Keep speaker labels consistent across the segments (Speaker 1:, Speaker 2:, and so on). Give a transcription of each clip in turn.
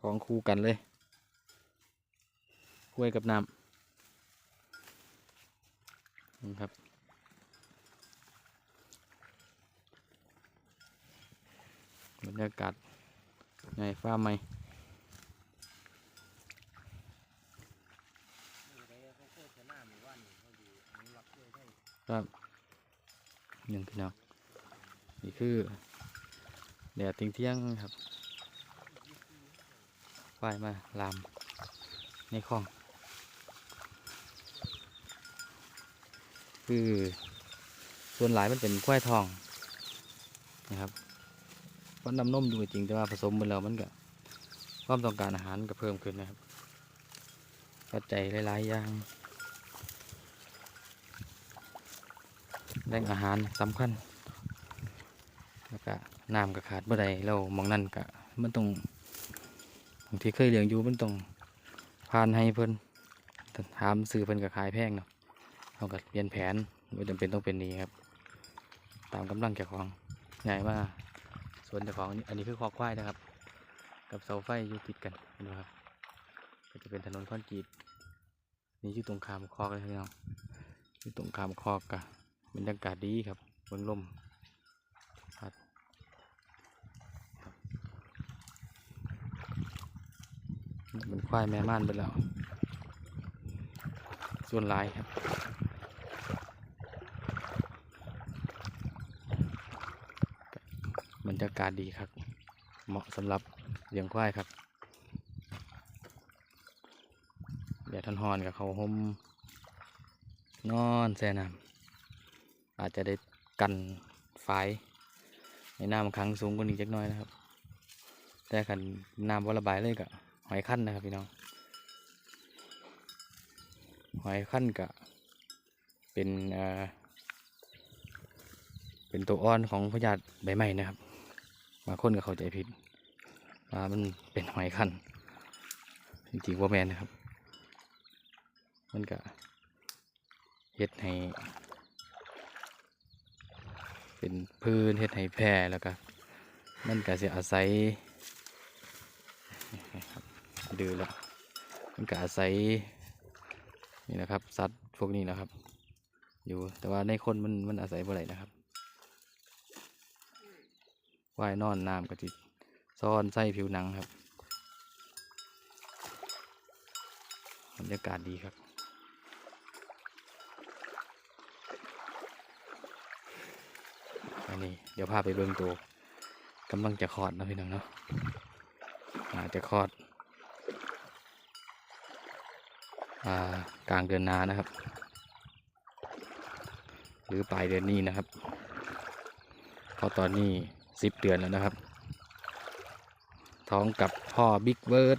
Speaker 1: ของคู่กันเลยกล้วยกับน้ำนี่ครับบรรยากาศไงฟ้าไหมครับหนึ่งพี่น้องนี่คือแดดเที่ยงครับ ว่ายมาลามในคลองคือส่วนหลายมันเป็นควายทองนะครับเพราะน้ำนมอยู่จริงแต่ว่าผสมไปแล้วมันก็ความต้องการอาหารก็เพิ่มขึ้นนะครับปัจจัยหลายๆอย่างแหล่งอาหารสำคัญแล้วก็น้ำก็ขาดเมื่อใดเรามองนั่นก็มันต้อง ที่เคยเลี้ยงอยู่มันต้องพานให้เพิ่นถามซื้อเพิ่นก็ขายแพงเนาะเราก็เปลี่ยนแผนไม่จำเป็นต้องเป็นนี้ครับ ตามกำลังเจ้าของใหญ่มากส่วนเจ้าของนี่อันนี้คือคอควายนะครับ กับเสาไฟอยู่ติดกันนไหมครับก็จะเป็นถนนคอนกรีตนี่อยู่ตรงขามคอกเลยพี่น้องอยู่ตรงขามคอกกะบรรยากาศดีครับบนลมพัดครับนี่ เป็นควายแม่ม่านไปแล้ว ส่วนลายครับ บรรยากาศดีครับ เหมาะสำหรับเลี้ยงควายครับแดดทันหอนกับเขาห่มนอนแช่น้ำอาจจะได้กันฝายในน้ำครั้งสูงกว่านี้จักน้อยนะครับ แต่ขันน้ำบ่ระบายเลยกับ หอยขั้นนะครับพี่น้อง หอยขั้นกะเป็นเป็นตัวอ่อนของพยาธิใบไม้นะครับบางคนก็เข้าใจผิดว่ามันเป็นหอยขั้นจริงๆว่าแมนนะครับ มันก็เฮ็ดให้ เป็นพื้นเฮ็ดให้แพร่แล้วก็มันก็จะอาศัยนี่ครับ ดื้อแล้วมันก็อาศัยนี่นะครับสัตว์พวกนี้นะครับ อยู่แต่ว่าในคนมันมันอาศัยบ่ได้นะครับว่ายนอนน้ำก็จิซ่อนไส้ผิวหนังครับบรรยากาศดีครับอันนี้เดี๋ยวพาไปเบิ่งตัวกำลังจะคลอดนะพี่น้องเนาะอาจจะคลอด อ่า กลางเดือนนานะครับ หรือปลายเดือนนี้นะครับ เพราะตอนนี้สิบเดือนแล้วนะครับ ท้องกับพ่อบิ๊กเบิร์ด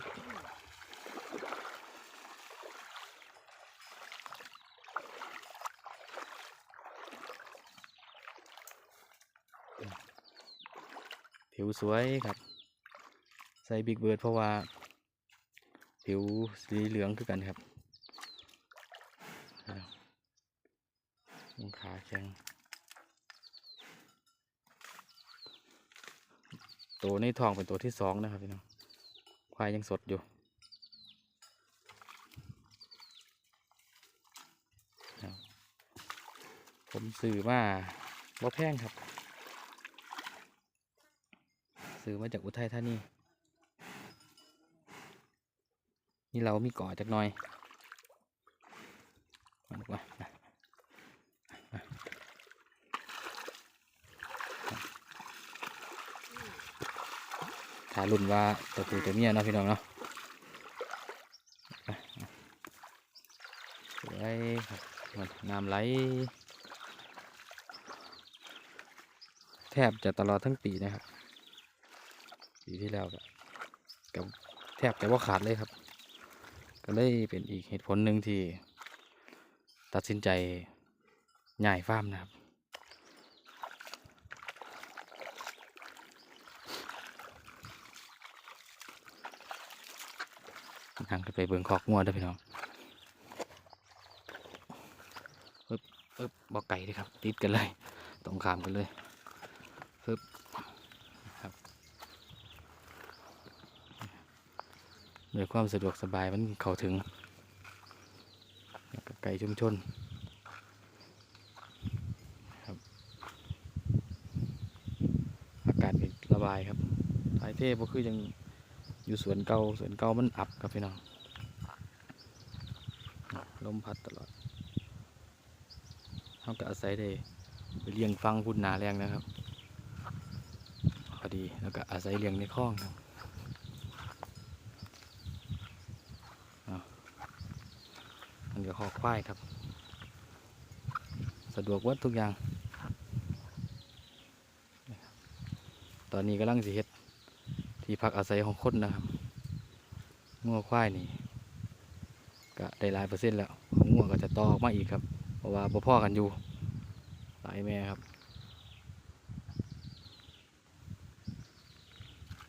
Speaker 1: ผิวสวยครับ ใส่บิ๊กเบิร์ดเพราะว่า ผิวสีเหลืองคือกันครับลง ขาแข็ง ตัวในท้องเป็นตัวที่สองนะครับพี่น้อง ควายยังสดอยู่ผมซื้อมาบ่แพงครับ ซื้อมาจากอุทัยธานี นี่เรามีก่อจักหน่อยมาดูว่า ถ้ารุ่นว่าตัวผู้ตัวเมียเนาะพี่น้องเนาะมามาสวยน้ำไหล แทบจะตลอดทั้งปีนะครับ ปีที่แล้วก,กับแทบจะว่าขาดเลยครับ ก็เลยเป็นอีกเหตุผลหนึ่งที่ตัดสินใจย้ายฟาร์มนะครับ ทางไปเบิ่งคอกงัวด้อพี่น้องปึ๊บปึ๊บบอกไก่เลยครับ ติดกันเลย ตรงขามกันเลยปึ๊บครับด้วยความสะดวกสบายมันเข้าถึงไก่ชุมชนครับ อากาศระบายครับถ่ายเทพก็คือยัง อยู่สวนเก่าสวนเก่ามันอับครับพี่น้องลมพัดตลอดเขาก็อาศัยได้ไปเลี้ยงฟังพุ่นหนาแรงนะครับพอดีแล้วก็อาศัยเลี้ยงในคลองครับมันก็คอควายครับ สะดวกวัดทุกอย่าง ตอนนี้กำลังสิเฮ็ด ที่พักอาศัยของคนนะครับงัวควายนี่ก็ได้หลายเปอร์เซ็นต์แล้วของงัวก็จะตอออกมาอีกครับเพราะว่าบ่พ่อกันอยู่หลายแม่ครับ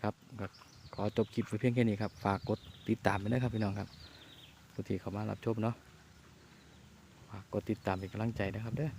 Speaker 1: ครับก็ขอจบคลิปไว้เพียงแค่นี้ครับ ฝากกดติดตามไปนะครับพี่น้องครับผู้ที่เข้ามารับชมเนาะฝากกดติดตามเป็นกำลังใจนะครับเด้อ